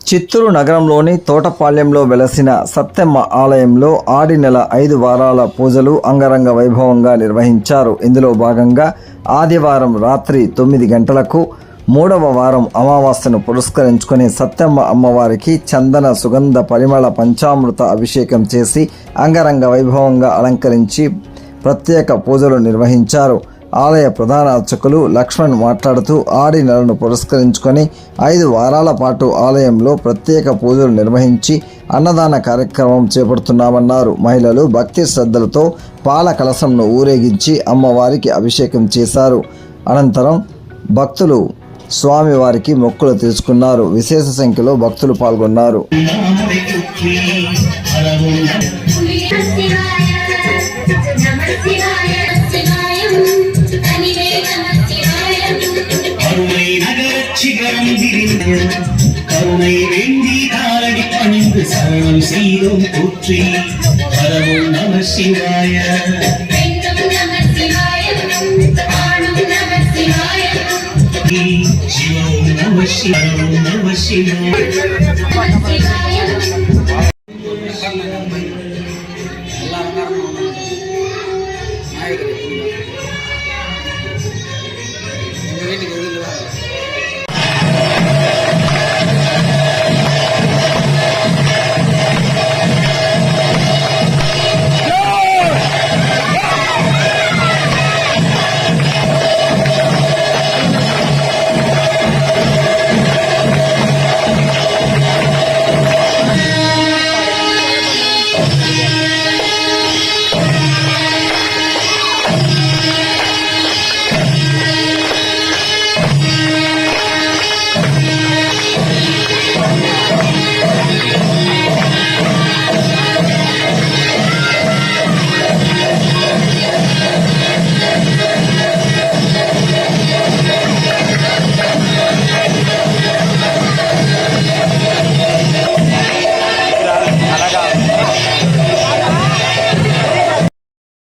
చిత్తూరు నగరంలోని తోటపాలెంలో వెలసిన సత్తెమ్మ ఆలయంలో ఆడి నెల ఐదు వారాల పూజలు అంగరంగ వైభవంగా నిర్వహించారు. ఇందులో భాగంగా ఆదివారం రాత్రి తొమ్మిది గంటలకు మూడవ వారం అమావాస్యను పురస్కరించుకొని సత్యమ్మ అమ్మవారికి చందన సుగంధ పరిమళ పంచామృత అభిషేకం చేసి అంగరంగ వైభవంగా అలంకరించి ప్రత్యేక పూజలు నిర్వహించారు. ఆలయ ప్రధాన అర్చకులు లక్ష్మణ్ మాట్లాడుతూ ఆడి నెలను పురస్కరించుకొని ఐదు వారాల పాటు ఆలయంలో ప్రత్యేక పూజలు నిర్వహించి అన్నదాన కార్యక్రమం చేపడుతున్నామన్నారు. మహిళలు భక్తి శ్రద్ధలతో పాల కలసంను ఊరేగించి అమ్మవారికి అభిషేకం చేశారు. అనంతరం భక్తులు స్వామివారికి మొక్కులు తీసుకున్నారు. విశేష సంఖ్యలో భక్తులు పాల్గొన్నారు. నమ தாளடி விரிந்த வேண்டி தாளடி பணிந்து சரணம் செய்தோம் போற்றி. பரவும் நம சிவாய. சிவம் நம சிவம் நம சிவாய.